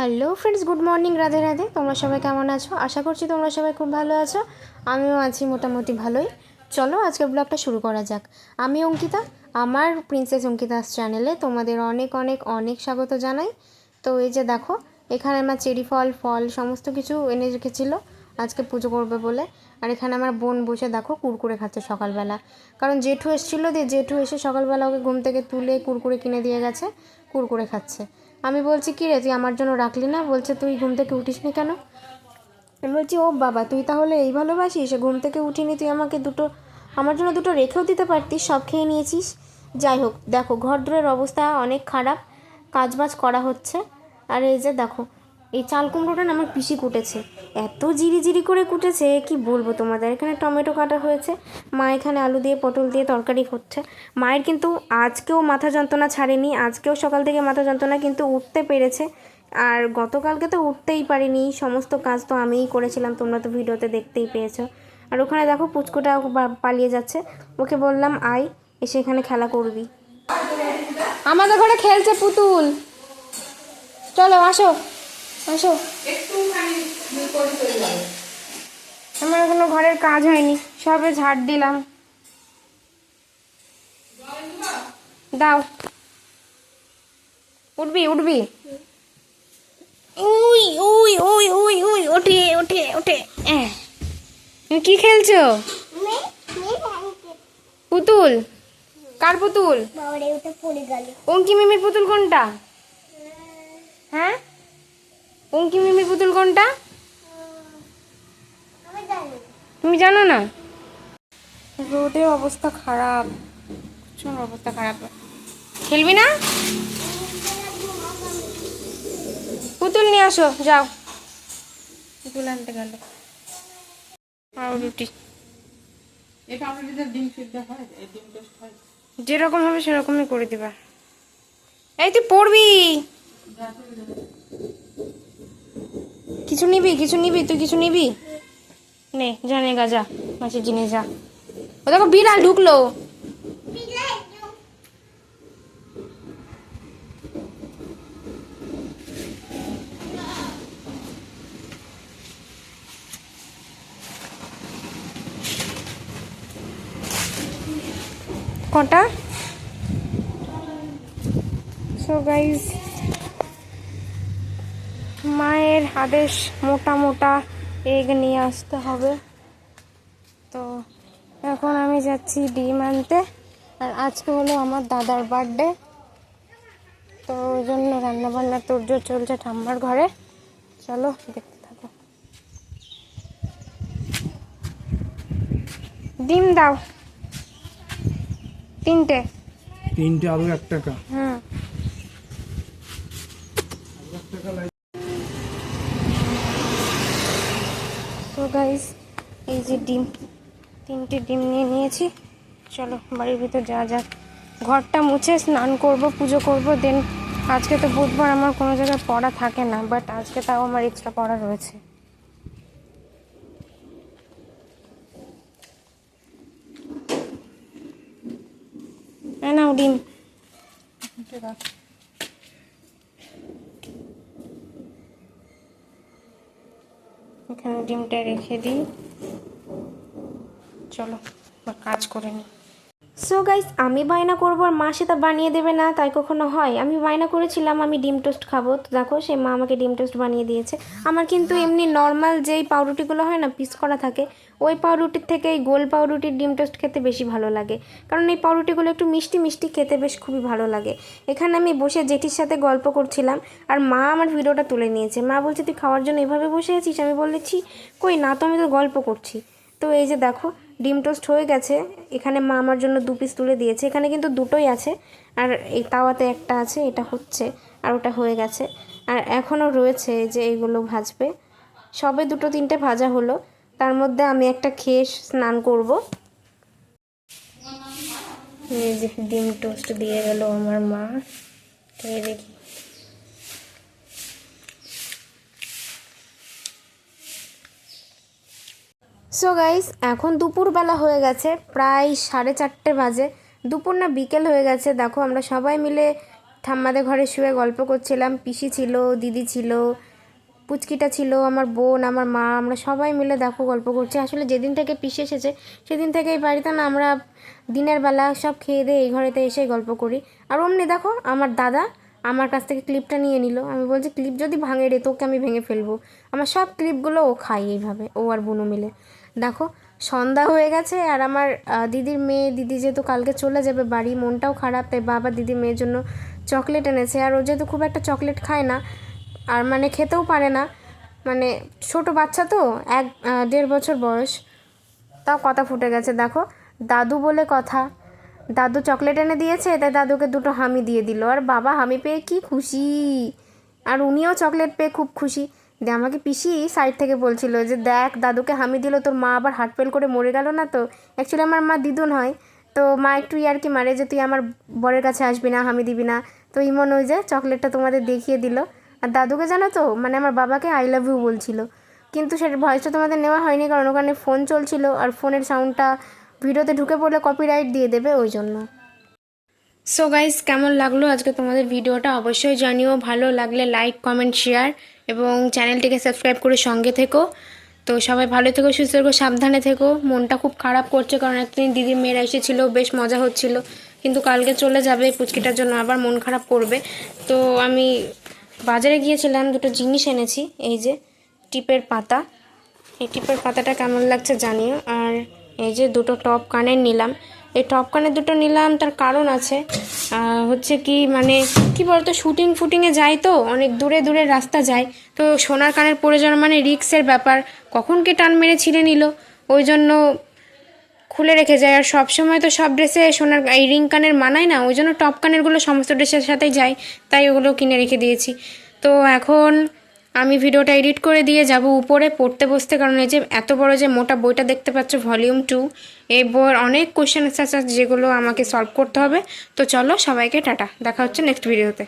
Hello friends good morning Radhe Radhe তোমরা সবাই কেমন আছো? আশা করছি তোমরা সবাই খুব ভালো আছো। আমিও আছি মোটামুটি ভালোই। চলো আজকের ব্লগটা শুরু করা যাক। আমি অঙ্কিতা, আমার প্রিন্সেস অঙ্কিতাস চ্যানেলে তোমাদের অনেক অনেক অনেক স্বাগত জানাই। তো এই যে দেখো, এখানে আমার চেরি ফল ফল, সমস্ত কিছু এনে রেখেছিলো। আজকে পুজো করবে বলে। আর এখানে আমার বোন বসে দেখো কুরকুরে খাচ্ছে সকালবেলা। কারণ জেঠু এসেছিল দিয়ে জেঠু এসে সকালবেলা ওকে ঘুম থেকে তুলে কুরকুরে কিনে দিয়ে গেছে, কুরকুরে খাচ্ছে। আমি বলছি, কী রে, তুই আমার জন্য রাখলি না? বলছে, তুই ঘুম থেকে উঠিস উঠিসনি কেন? আমি বলছি, ও বাবা, তুই তাহলে এই ভালোবাসিস? ঘুম থেকে উঠিনি, তুই আমাকে দুটো, আমার জন্য দুটো রেখেও দিতে পারতিস, সব খেয়ে নিয়েছিস? যাই হোক, দেখো ঘর দূরের অবস্থা অনেক খারাপ, কাজবাজ করা হচ্ছে। আর এই যে দেখো এই চাল কুমড়োটা না আমার পিসি কুটেছে। এত জিরি জিরি করে কুটেছে, কি বলব তোমাদের? এখানে টমেটো কাটা হয়েছে, মা এখানে আলু দিয়ে, পটল দিয়ে তরকারি করছে। মায়ের কিন্তু আজকেও মাথা যন্ত্রণা ছাড়েনি, আজকেও সকাল থেকে মাথা যন্ত্রণা, কিন্তু উঠতে পেরেছে। আর গতকালকে তো উঠতেই পারিনি, সমস্ত কাজ তো আমিই করেছিলাম, তোমরা তো ভিডিওতে দেখতেই পেয়েছ। আর ওখানে দেখো পুচকুটা পালিয়ে যাচ্ছে, ওকে বললাম, আয়, এসে এখানে খেলা করবি। আমাদের ঘরে খেলছে পুতুল। চলো, আসো। আসো। আমার এখনও ঘরের কাজ হয়নি সবে ঝাড় দিলাম। দাও। উঠবি উঠবি। উই উই উই উই উই ওঠে ওঠে ওঠে কি খেলছো? পুতুল। কার পুতুল? অঙ্কি মিমির পুতুল কোনটা? হ্যাঁ? অঙ্কি মিমি পুতুল কোনটা? তুমি জানো না? রোদের অবস্থা খারাপ। প্রচুর অবস্থা খারাপ। খেলবি না? পুতুল নিয়ে আসো যাও। পুতুল আনতে গেল। আর রুটি। এটা আমাদের ডিম সিদ্ধ এই ডিম টোস্ট হয়। যেরকম হবে সেরকমই করে দিবা। এই তুই পড়বি। কিছু নিবি কিছু নিবি, তুই কিছু নিবি? নে জানে গা, যা, মাছের জিনিস, যা। ও দেখো, বিড়াল ঢুকলো। কটা? সো গাইজ মায়ের আদেশ মোটা মোটা এগ নিয়ে আসতে হবে। তো এখন আমি যাচ্ছি ডিম আনতে। আর আজকে হলো আমার দাদার বার্থডে। তো ওই জন্য রান্নাবান্না তোরজোর চলছে ঠাম্মার ঘরে। চলো দেখতে থাকো। ডিম দাও। তিনটে। তিনটে আলু এক টাকা। হুম তো গাইস এই যে ডিম, তিনটে ডিম নিয়ে নিয়েছি। চলো, বাড়ির ভিতর যা যাক। ঘরটা মুছে স্নান করব, পুজো করব দেন আজকে তো বুধবার, আমার কোনো জায়গায় পড়া থাকে না বাট আজকে তাও আমার এক্সট্রা পড়া রয়েছে। নাও ডিম। এখানে ডিমটা রেখে দিই। চলো কাজ করে নিই। সো গাইস আমি বায়না করব আর মা সেটা বানিয়ে দেবে না, তাই কখনো হয়। আমি বায়না করেছিলাম, আমি ডিম টোস্ট খাব। তো দেখো সে মা আমাকে ডিম টোস্ট বানিয়ে দিয়েছে। আমার কিন্তু এমনি নর্মাল যেই পাউরুটিগুলো হয় না, পিস করা থাকে, ওই পাউরুটির থেকে এই গোল পাউরুটির ডিম টোস্ট খেতে বেশি ভালো লাগে। কারণ এই পাউরুটিগুলো একটু মিষ্টি মিষ্টি খেতে বেশ খুবই ভালো লাগে। এখানে আমি বসে জেঠির সাথে গল্প করছিলাম, আর মা আমার ভিডিওটা তুলে নিয়েছে। মা বলছে, তুই খাওয়ার জন্য এভাবে বসে আছিস? আমি বলেছি কই না, তো আমি তো গল্প করছি। তো এই যে দেখো ডিম টোস্ট হয়ে গেছে। এখানে মা আমার জন্য দু পিস তুলে দিয়েছে। এখানে কিন্তু দুটোই আছে। আর এই তাওয়াতে একটা আছে, এটা হচ্ছে, আর ওটা হয়ে গেছে। আর এখনও রয়েছে যে এইগুলো ভাজবে। সবে দুটো তিনটে ভাজা হলো। তার মধ্যে আমি একটা খেয়ে স্নান করব। ডিম টোস্ট দিয়ে গেল আমার মা। দেখি। সো গাইস এখন দুপুরবেলা হয়ে গেছে, প্রায় সাড়ে চারটে বাজে। দুপুর না বিকেল হয়ে গেছে, দেখো আমরা সবাই মিলে ঠাম্মাদের ঘরে শুয়ে গল্প করছিলাম। পিসি ছিল, দিদি ছিল, পুচকিটা ছিল, আমার বোন, আমার মা, আমরা সবাই মিলে দেখো গল্প করছি। আসলে যেদিন থেকে পিসি এসেছে, সেদিন থেকে এই বাড়িতে না আমরা দিনের বেলা সব খেয়ে দিয়ে এই ঘরেতে এসেই গল্প করি। আর অমনি দেখো, আমার দাদা আমার কাছ থেকে ক্লিপটা নিয়ে নিল। আমি বলছি, ক্লিপ যদি ভাঙে রে, তোকে আমি ভেঙে ফেলব। আমার সব ক্লিপগুলো ও খায় এইভাবে, ও আর বুনু মিলে। দেখো, সন্ধ্যা হয়ে গেছে আর আমার দিদির মেয়ে, দিদি যেহেতু কালকে চলে যাবে বাড়ি, মনটাও খারাপ, তাই বাবা দিদি মেয়ের জন্য চকলেট এনেছে। আর ও যেহেতু খুব একটা চকলেট খায় না, আর মানে খেতেও পারে না মানে ছোট বাচ্চা তো, এক দেড় বছর বয়স, তাও কথা ফুটে গেছে। দেখো, দাদু বলে কথা, দাদু চকলেট এনে দিয়েছে, তাই দাদুকে দুটো হামি দিয়ে দিল। আর বাবা হামি পেয়ে কি খুশি, আর উনিও চকলেট পেয়ে খুব খুশি। দিয়ে আমাকে পিসি সাইড থেকে বলছিল যে, দেখ, দাদুকে হামি দিল, তোর মা আবার হার্ট ফেল করে মরে গেল না তো? অ্যাকচুয়ালি আমার মা দিদুন হয়। তো মা একটু ইয়ার্কি মারে যে, তুই আমার বরের কাছে আসবি না, হামি দিবি না। তো ইমন ওই যে চকলেটটা তোমাদের দেখিয়ে দিল। আর দাদুকে জানো তো মানে আমার বাবাকে আই লাভ ইউ বলছিল। কিন্তু সেটার ভয়েসটা তোমাদের নেওয়া হয়নি, কারণ ওখানে ফোন চলছিল। আর ফোনের সাউন্ডটা ভিডিওতে ঢুকে পড়লে কপিরাইট দিয়ে দেবে ওই জন্য। সো গাইস কেমন লাগল? আজকে তোমাদের ভিডিওটা অবশ্যই জানিও। ভালো লাগলে লাইক কমেন্ট শেয়ার এবং চ্যানেলটিকে সাবস্ক্রাইব করে সঙ্গে থেকো। তো সবাই ভালো থেকো, সুস্থ থেকো, সাবধানে থেকো। মনটা খুব খারাপ করছে কারণ একদিন দিদির মেয়েরা এসেছিল, বেশ মজা হচ্ছিল। কিন্তু কালকে চলে যাবে, পুচকিটার জন্য আবার মন খারাপ করবে। তো আমি বাজারে গিয়েছিলাম, দুটো জিনিস এনেছি, এই যে টিপের পাতা। এই টিপের পাতাটা কেমন লাগছে জানিও। আর এই যে দুটো টপ কানের নিলাম। এই টপ কানের দুটো নিলাম, তার কারণ আছে। হচ্ছে কি মানে কি বলতো শুটিং ফুটিংয়ে যাই তো, অনেক দূরে দূরে রাস্তা যায়। তো সোনার কানের পরে যাওয়ার মানে রিক্সের ব্যাপার। কখন কে টান মেরে ছিঁড়ে নিল? ওই জন্য খুলে রেখে যায়। আর সব সময় তো সব ড্রেসে সোনার, এই রিং কানের মানায় না, ওই জন্য টপ কানেরগুলো সমস্ত ড্রেসের সাথেই যায়। তাই ওগুলো কিনে রেখে দিয়েছি। তো এখন আমি ভিডিওটা এডিট করে দিয়ে যাব উপরে, পড়তে বসতে, কারণ এই যে এত বড় যে মোটা বইটা দেখতে পাচ্ছ ভলিউম টু এই বইয়ের অনেক কোয়েশ্চেন আছে যেগুলো আমাকে সলভ করতে হবে। তো চলো সবাইকে টাটা, দেখা হচ্ছে নেক্সট ভিডিওতে